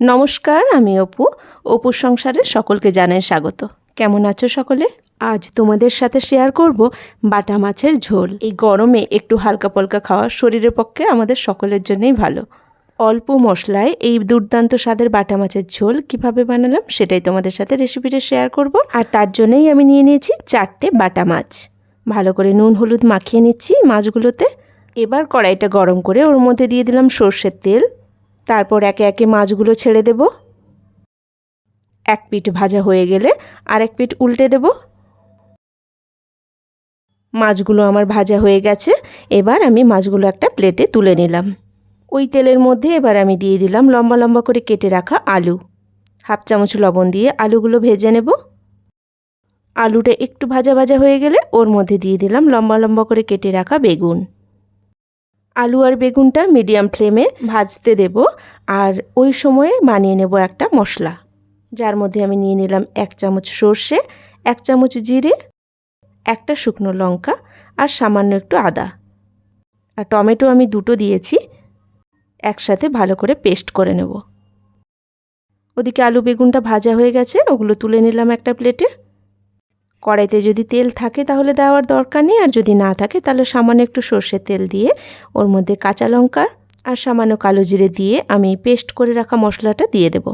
নমস্কার, আমি অপু। অপুর সংসারে সকলকে জানাই স্বাগত। কেমন আছো সকলে? আজ তোমাদের সাথে শেয়ার করব বাটা মাছের ঝোল। এই গরমে একটু হালকা পলকা খাওয়া শরীরের পক্ষে আমাদের সকলের জন্যই ভালো। অল্প মশলায় এই দুর্দান্ত স্বাদের বাটা মাছের ঝোল কীভাবে বানালাম সেটাই তোমাদের সাথে রেসিপিটা শেয়ার করব। আর তার জন্যই আমি নিয়ে নিয়েছি চারটে বাটা মাছ। ভালো করে নুন, হলুদ মাখিয়ে নিচ্ছি মাছগুলোতে। এবার কড়াইটা গরম করে ওর মধ্যে দিয়ে দিলাম সর্ষের তেল। তারপর একে একে মাছগুলো ছেড়ে দেব। এক পিঠ ভাজা হয়ে গেলে আরেক পিঠ উল্টে দেব। মাছগুলো আমার ভাজা হয়ে গেছে, এবার আমি মাছগুলো একটা প্লেটে তুলে নিলাম। ওই তেলের মধ্যে এবার আমি দিয়ে দিলাম লম্বা লম্বা করে কেটে রাখা আলু। হাফ চামচ লবণ দিয়ে আলুগুলো ভেজে নেব। আলুটা একটু ভাজা ভাজা হয়ে গেলে ওর মধ্যে দিয়ে দিলাম লম্বা লম্বা করে কেটে রাখা বেগুন। আলু আর বেগুনটা মিডিয়াম ফ্লেমে ভাজতে দেব আর ওই সময়ে বানিয়ে নেব একটা মশলা। যার মধ্যে আমি নিয়ে নিলাম এক চামচ সর্ষে, এক চামচ জিরে, একটা শুকনো লঙ্কা আর সামান্য একটু আদা। আর টমেটো আমি দুটো দিয়েছি, একসাথে ভালো করে পেস্ট করে নেব। ওদিকে আলু বেগুনটা ভাজা হয়ে গেছে, ওগুলো তুলে নিলাম একটা প্লেটে কড়াইতে যদি তেল থাকে তাহলে দেওয়ার দরকার নেই, আর যদি না থাকে তাহলে সামান্য একটু সর্ষের তেল দিয়ে ওর মধ্যে কাঁচা লঙ্কা আর সামান্য কালো জিরে দিয়ে আমি পেস্ট করে রাখা মশলাটা দিয়ে দেব।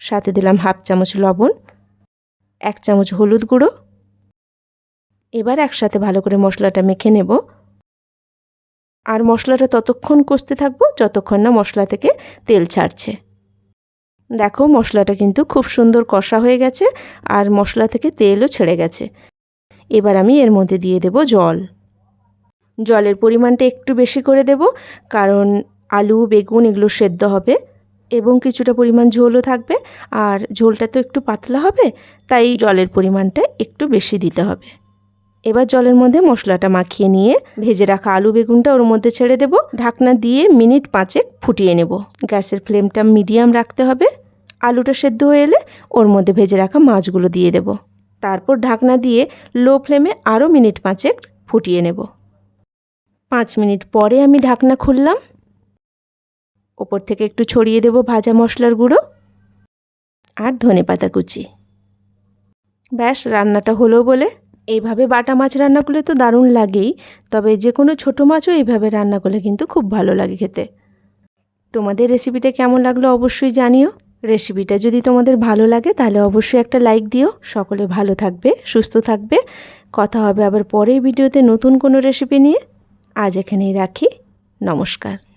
সাথে দিলাম হাফ চামচ লবণ, এক চামচ হলুদ গুঁড়ো। এবার একসাথে ভালো করে মশলাটা মেখে নেব। আর মশলাটা ততক্ষণ কষতে থাকব যতক্ষণ না মশলা থেকে তেল ছাড়ছে। দেখো, মশলাটা কিন্তু খুব সুন্দর কষা হয়ে গেছে আর মশলা থেকে তেলও ছেড়ে গেছে। এবার আমি এর মধ্যে দিয়ে দেব জল। জলের পরিমাণটা একটু বেশি করে দেব, কারণ আলু, বেগুন এগুলো সেদ্ধ হবে এবং কিছুটা পরিমাণ ঝোলও থাকবে আর ঝোলটা তো একটু পাতলা হবে, তাই জলের পরিমাণটা একটু বেশি দিতে হবে। এবার জলের মধ্যে মশলাটা মাখিয়ে নিয়ে ভেজে রাখা আলু, বেগুনটা ওর মধ্যে ছেড়ে দেব। ঢাকনা দিয়ে মিনিট পাঁচেক ফুটিয়ে নেব। গ্যাসের ফ্লেমটা মিডিয়াম রাখতে হবে। আলুটা সেদ্ধ হয়ে এলে ওর মধ্যে ভেজে রাখা মাছগুলো দিয়ে দেব। তারপর ঢাকনা দিয়ে লো ফ্লেমে আরও মিনিট পাঁচেক ফুটিয়ে নেব। পাঁচ মিনিট পরে আমি ঢাকনা খুললাম। ওপর থেকে একটু ছড়িয়ে দেব ভাজা মশলার গুঁড়ো আর ধনে পাতা কুচি। ব্যাস, রান্নাটা হলো বলে। এইভাবে বাটা মাছ রান্না করলে তো দারুণ লাগেই, তবে যে কোনো ছোটো মাছও এইভাবে রান্না করলে কিন্তু খুব ভালো লাগে খেতে। তোমাদের রেসিপিটা কেমন লাগল অবশ্যই জানিও। রেসিপিটা যদি তোমাদের ভালো লাগে, তাহলে অবশ্যই একটা লাইক দিও। সকলে ভালো থাকবে, সুস্থ থাকবে। কথা হবে আবার পরের ভিডিওতে নতুন কোনো রেসিপি নিয়ে। আজ এখানেই রাখি। নমস্কার।